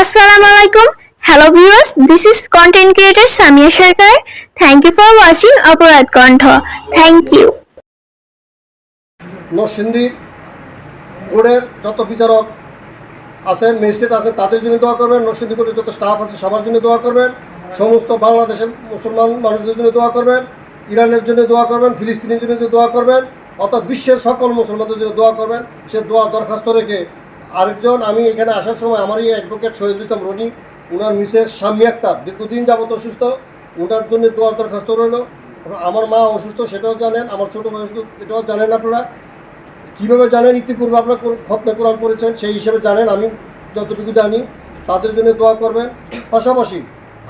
Assalamu alaikum. Hello viewers, this is content creator Samia Sharkar. Thank you for watching Aparat Kantha. Thank you. Narsingdi কোর্টের যত বিচারক আছেন magistrate আছেন তাদের জন্য দোয়া করবেন নরসিংদী কোর্টের যত স্টাফ আছে সবার জন্য দোয়া করবেন সমস্ত বাংলাদেশের মুসলমান মানুষদের জন্য দোয়া করবেন ইরানের জন্য দোয়া করবেন ফিলিস্তিনের জন্য দোয়া করবেন অর্থাৎ বিশ্বের সকল মুসলমানদের জন্য দোয়া করবেন সে দোয়া দরখাস্ত রেখে আরেকজন, আমি এখানে আসার সময় আমারই অ্যাডভোকেট শহীদুল ইসলাম রনি, উনার মিসেস শাম্মী আক্তার, দীর্ঘদিন যাবত অসুস্থ ওনার জন্য দোয়ার দরখাস্ত রইল। আমার মা অসুস্থ, সেটাও জানেন, আমার ছোটো ভাই অসুস্থ এটাও জানেন আপনারা। কীভাবে জানেন, ইতিপূর্বে আপনার খতমে কোরআন করেছেন সেই হিসেবে জানেন, আমি যতটুকু জানি। তাদের জন্য দোয়া করবেন। পাশাপাশি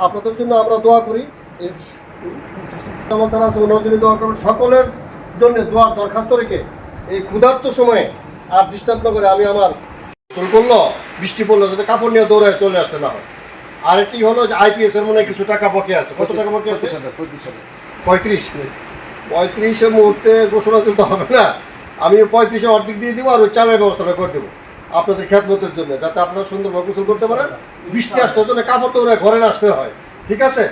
আপনাদের জন্য আমরা দোয়া করি। আছে, ওনার জন্য দোয়া করবেন। সকলের জন্য দোয়ার দরখাস্ত রেখে এই ক্ষুধার্ত সময়ে আর ডিস্টার্ব না করে আমি আমার গোসল করল বৃষ্টি পড়ল যাতে কাপড় নিয়ে দৌড়ে চলে আসতে না হয়। আরেকটি হলো যে আইপিএস এর মনে কিছু টাকা বকে আছে। কত টাকা বকে আছে? পঁয়ত্রিশ। পঁয়ত্রিশের মুহূর্তে ঘোষণা তুলতে হবে না। আমি পঁয়ত্রিশে অর্ধেক দিয়ে দিব আর ওই চালের ব্যবস্থাটা করে দেবো। আপনাদের খ্যাতমতের জন্য যাতে আপনারা সুন্দরভাবে গোসল করতে পারেন। বৃষ্টি আসতে জন্য কাপড় দৌড়ে ঘরে না আসতে হয়। ঠিক আছে?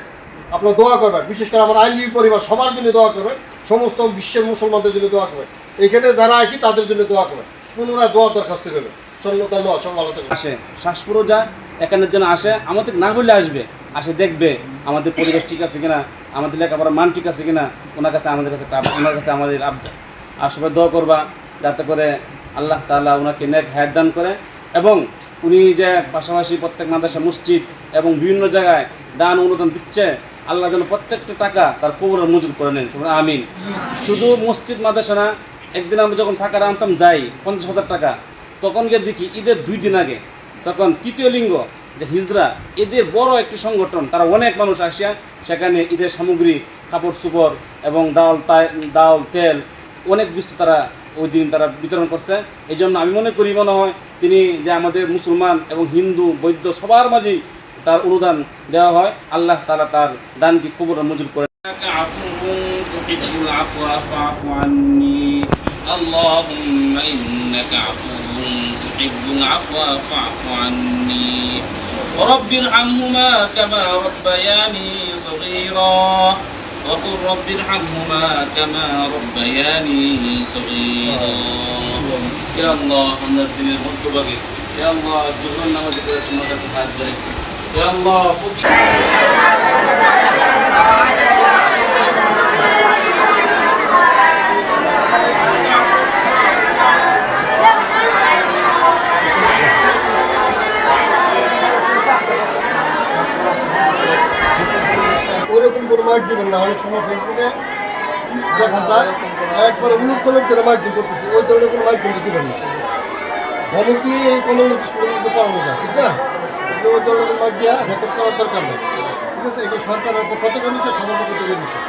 আপনারা দোয়া করবেন। বিশেষ করে আমার আইনজীবী পরিবার সবার জন্য দোয়া করবেন। সমস্ত বিশ্বের মুসলমানদের জন্য দোয়া করবেন। এখানে যারা আছি তাদের জন্য দোয়া করবেন। পুনরায় দোয়ার দরখাস্ত করবেন আসে শ্বাসপুরও যায় এখানের জন্য আসে আমাদের না বললে আসবে আসে দেখবে আমাদের পরিবেশ ঠিক আছে কিনা আমাদের লেখাপড়ার মান ঠিক আছে কিনা ওনার কাছে আমাদের কাছে ওনার কাছে আমাদের আবদার আর সবাই দোয়া করবা যাতে করে আল্লাহ তাআলা ওনাকে নেক হায়াত দান করে। এবং উনি যে পাশাপাশি প্রত্যেক মাদ্রাসা মসজিদ এবং বিভিন্ন জায়গায় দান অনুদান দিচ্ছে আল্লাহ যেন প্রত্যেকটা টাকা তার কবরের মজুর করে নেন। আমিন। শুধু মসজিদ মাদ্রাসা না একদিন আমরা যখন টাকা আনতাম যাই পঞ্চাশ হাজার টাকা। তখন গিয়ে দেখি ঈদের দুই দিন আগে তখন তৃতীয় লিঙ্গ যে হিজরা এদের বড় একটি সংগঠন তারা অনেক মানুষ আসিয়া সেখানে ঈদের সামগ্রী কাপড় চোপড় এবং ডাল তাই- ডাল তেল অনেক কিছু তারা ওই দিন তারা বিতরণ করছে এই জন্য আমি মনে করি মনে হয় তিনি যে আমাদের মুসলমান এবং হিন্দু বৈদ্য সবার মাঝেই তার অনুদান দেওয়া হয় আল্লাহ তালা তার দানকে কবর মজুর করে عفو تحب العفو فاعف عني اللهم إنك عفو تحب العفو فاعف عني رب ارحمهما كما ربياني صغيرا وقل رب ارحمهما كما ربياني صغيرا يا الله أنزلني الخطبة يا الله جعلنا وجبتنا وجبتنا يا الله فكر দেখা যায়, একবারে উলুট কলুট করে করতেছে। ওই ধরনের কোনো কিন্তু দিবেন না। ধমক এই কোনো স্টুডেন্টকে পড়ানো যায়, ঠিক না? ওই রেকর্ড করার দরকার নেই। ঠিক আছে? এগুলো সরকারের পক্ষ থেকে নিচ্ছে সবার পক্ষ থেকে নিচ্ছে।